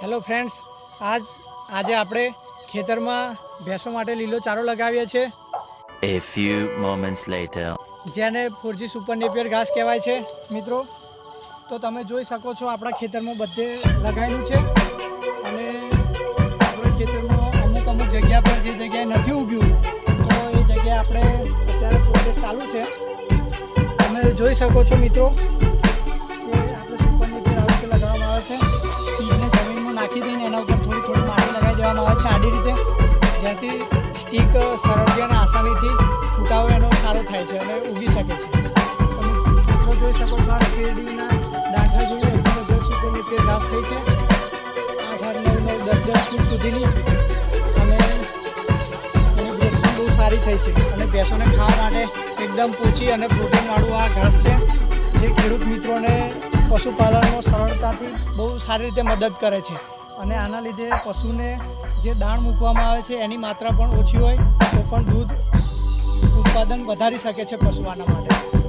Hello friends આજ આજે આપણે ખેતરમાં ભેંસો માટે લીલો ચારો લગાવીએ છીએ. A few moments later. જેને ફોરજી સુપર નેપિયર ઘાસ કહેવાય છે. મિત્રો તો તમે જોઈ શકો છો આપણા ખેતરમાં બધે લગાવેલું છે. અને આપણા ખેતરમાં અમુક અમુક જગ્યા પર જે જગ્યાએ નથી ઉગ્યું તો એ જગ્યાએ આપણે અત્યારે પ્રોજેક્ટ ચાલુ છે. તમે જોઈ શકો છો મિત્રો દેવામાં આવે છે આડી રીતે. જેથી સ્ટીક સરળથી અને આસાનીથી ફૂટાવો એનો સારો થાય છે અને ઉગી શકે છે. તમે મિત્રો જોઈ શકો છો આ શેરડીના દાંઠા જોઈએ. એટલી દસ નેપિયર ઘાસ થઈ છે. આઠ આઠ, નવ નવ, દસ દસ ફૂટ સુધીની. અને બહુ સારી થઈ છે. અને ભેંસોને ખાવા માટે એકદમ પૂછી અને પ્રોટીનવાળું આ ઘાસ છે. જે ખેડૂત મિત્રોને પશુપાલનમાં સરળતાથી બહુ સારી રીતે મદદ કરે છે. અને આના લીધે પશુને જે દાણ મૂકવામાં આવે છે, એની માત્રા પણ ઓછી હોય, તો પણ દૂધ ઉત્પાદન વધારી શકે છે પશુ આના માટે.